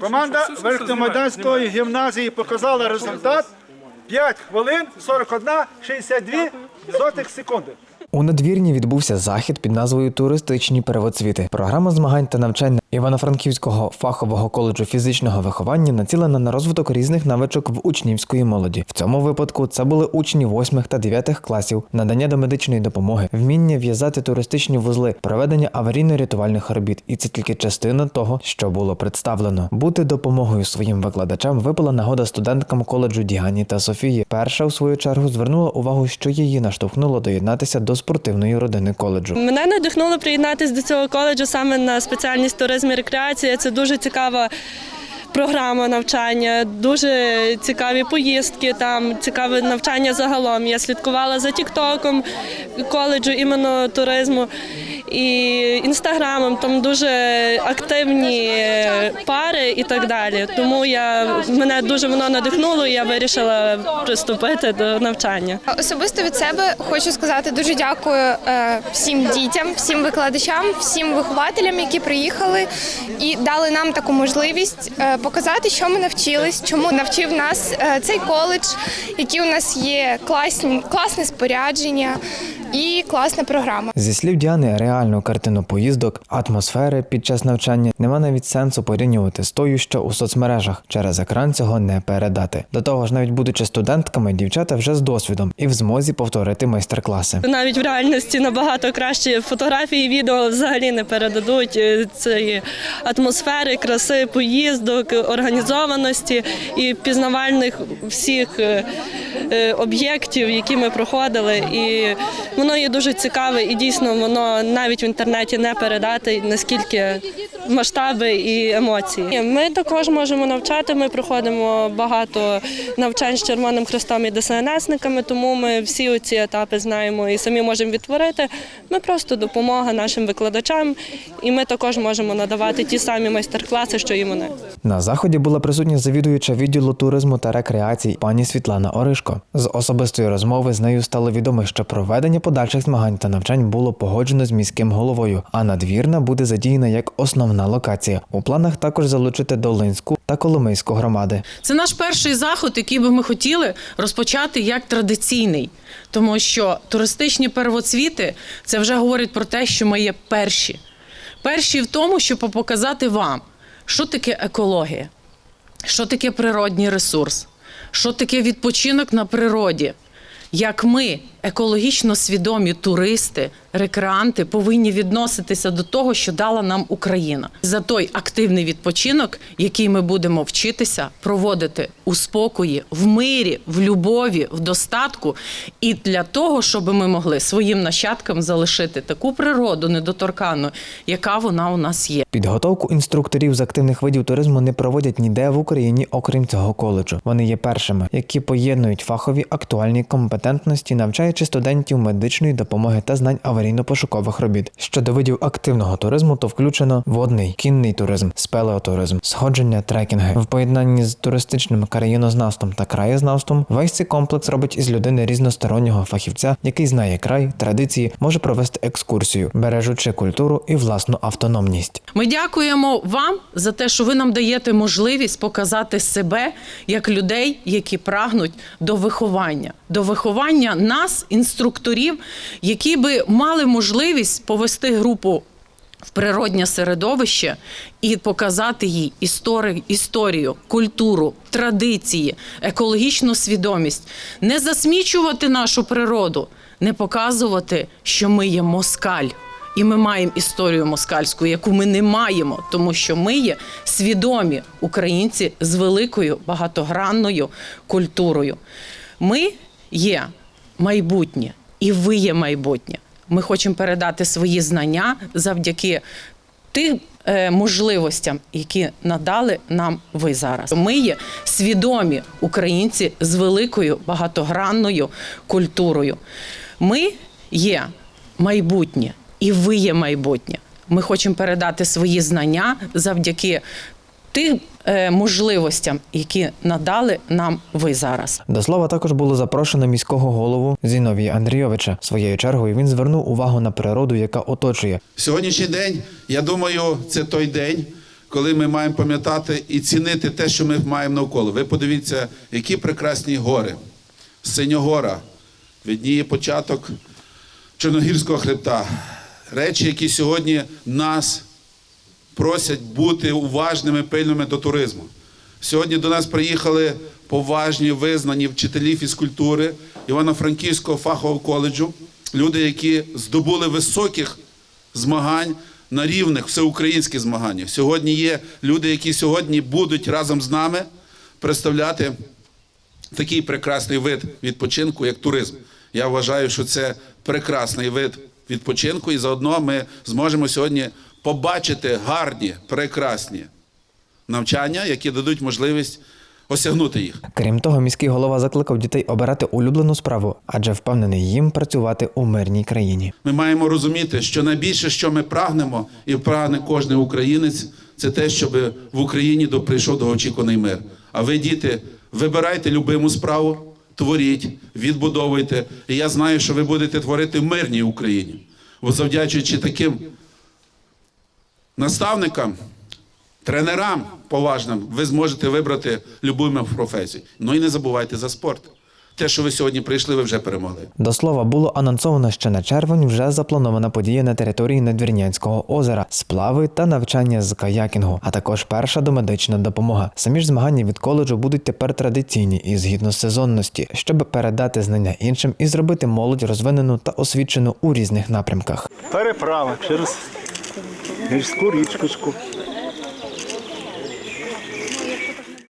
Команда Верхньомайданської гімназії показала результат. 5 хвилин 41 62 сотих секунди. У надвірні відбувся захід під назвою Туристичні первоцвіти. Програма змагань та навчань Івано-Франківського фахового коледжу фізичного виховання націлена на розвиток різних навичок в учнівської молоді. В цьому випадку це були учні 8 та 9 класів, надання до медичної допомоги, вміння в'язати туристичні вузли, проведення аварійно-рятувальних робіт. І це тільки частина того, що було представлено. Бути допомогою своїм викладачам випала нагода студенткам коледжу Діані та Софії. Перша, у свою чергу, звернула увагу, що її наштовхнуло доєднатися до спортивної родини коледжу. Мене надихнуло приєднатися до цього коледжу саме на спеціальність туризм і рекреація. Це дуже цікава. Програма навчання, дуже цікаві поїздки, там цікаве навчання загалом. Я слідкувала за Тіктоком коледжу іменно туризму і інстаграмом. Там дуже активні пари і так далі. Тому я мене дуже воно надихнуло. і Я вирішила приступити до навчання. Особисто від себе хочу сказати дуже дякую е, всім дітям, всім викладачам, всім вихователям, які приїхали і дали нам таку можливість е, показати, що ми навчились, чому навчив нас е, цей коледж, які у нас є класні, класне спорядження і класна програма. Зі слів Діани, реальну картину поїздок, атмосфери під час навчання нема навіть сенсу порівнювати з тою, що у соцмережах. Через екран цього не передати. До того ж, навіть будучи студентками, дівчата вже з досвідом і в змозі повторити майстер-класи. Навіть в реальності набагато краще фотографії, відео взагалі не передадуть е, цієї атмосфери, краси, поїздок, організованості і пізнавальних всіх е, е, об'єктів, які ми проходили. І воно є дуже цікаве, і дійсно воно навіть в інтернеті не передати наскільки масштаби і емоції. Ми також можемо навчати. Ми проходимо багато навчань з Червоним Хрестом і ДСНСниками, тому ми всі ці етапи знаємо і самі можемо відтворити. Ми просто допомога нашим викладачам, і ми також можемо надавати ті самі майстер-класи, що і вони. На заході була присутня завідуюча відділу туризму та рекреації пані Світлана Оришко. З особистої розмови з нею стало відомо, що проведення подальших змагань та навчань було погоджено з міським головою, а надвірна буде задіяна як основна локація. У планах також залучити Долинську та Коломийську громади. Це наш перший заход, який би ми хотіли розпочати як традиційний, тому що туристичні первоцвіти це вже говорить про те, що ми є перші. Перші в тому, щоб показати вам, що таке екологія, що таке природній ресурс, що таке відпочинок на природі. Як ми, екологічно свідомі туристи, рекреанти, повинні відноситися до того, що дала нам Україна за той активний відпочинок, який ми будемо вчитися проводити у спокої, в мирі, в любові, в достатку, і для того, щоб ми могли своїм нащадкам залишити таку природу недоторкану, яка вона у нас є. Підготовку інструкторів з активних видів туризму не проводять ніде в Україні, окрім цього коледжу. Вони є першими, які поєднують фахові актуальні компетентності, навчаючи студентів медичної допомоги та знань аварійно-пошукових робіт. Щодо видів активного туризму, то включено водний, кінний туризм, спелеотуризм, сходження, трекінги. В поєднанні з туристичним краєнознавством та краєзнавством весь цей комплекс робить із людини різностороннього фахівця, який знає край, традиції, може провести екскурсію, бережучи культуру і власну автономність. Ми дякуємо вам за те, що ви нам даєте можливість показати себе як людей, які прагнуть до виховання, до виховання нас, інструкторів, які би мали можливість повести групу. В природнє середовище і показати їй істори, історію, культуру, традиції, екологічну свідомість, не засмічувати нашу природу, не показувати, що ми є москаль. І ми маємо історію москальську, яку ми не маємо, тому що ми є свідомі українці з великою багатогранною культурою. Ми є майбутнє, і ви є майбутнє. Ми хочемо передати свої знання завдяки тим е, можливостям, які надали нам ви зараз. Ми є свідомі українці з великою багатогранною культурою. Ми є майбутнє, і ви є майбутнє. Ми хочемо передати свої знання завдяки тим е, можливостям, які надали нам ви зараз. До слова також було запрошено міського голову Зіновія Андрійовича. Своєю чергою він звернув увагу на природу, яка оточує. Сьогоднішній день, я думаю, це той день, коли ми маємо пам'ятати і цінити те, що ми маємо навколо. Ви подивіться, які прекрасні гори. Синьогора, відніє початок Чорногірського хребта. Речі, які сьогодні нас просять бути уважними, пильними до туризму. Сьогодні до нас приїхали поважні, визнані вчителі фізкультури Івано-Франківського фахового коледжу, люди, які здобули високих змагань на рівних всеукраїнських змаганнях. Сьогодні є люди, які сьогодні будуть разом з нами представляти такий прекрасний вид відпочинку, як туризм. Я вважаю, що це прекрасний вид відпочинку, і заодно ми зможемо сьогодні побачити гарні, прекрасні навчання, які дадуть можливість осягнути їх. Крім того, міський голова закликав дітей обирати улюблену справу, адже впевнений їм працювати у мирній країні. Ми маємо розуміти, що найбільше, що ми прагнемо, і прагне кожен українець, це те, щоб в Україні до- прийшов довгоочікуваний мир. А ви, діти, вибирайте любиму справу, творіть, відбудовуйте. І я знаю, що ви будете творити в мирній Україні. Бо завдячуючи таким наставникам, тренерам поважним, ви зможете вибрати любиму професію. Ну і не забувайте за спорт. Те, що ви сьогодні прийшли, ви вже перемогли. До слова, було анонсовано, що на червень вже запланована подія на території Надвірнянського озера, сплави та навчання з каякінгу, а також перша домедична допомога. Самі ж змагання від коледжу будуть тепер традиційні і згідно сезонності, щоб передати знання іншим і зробити молодь розвинену та освічену у різних напрямках. Переправа через Eles coríticos.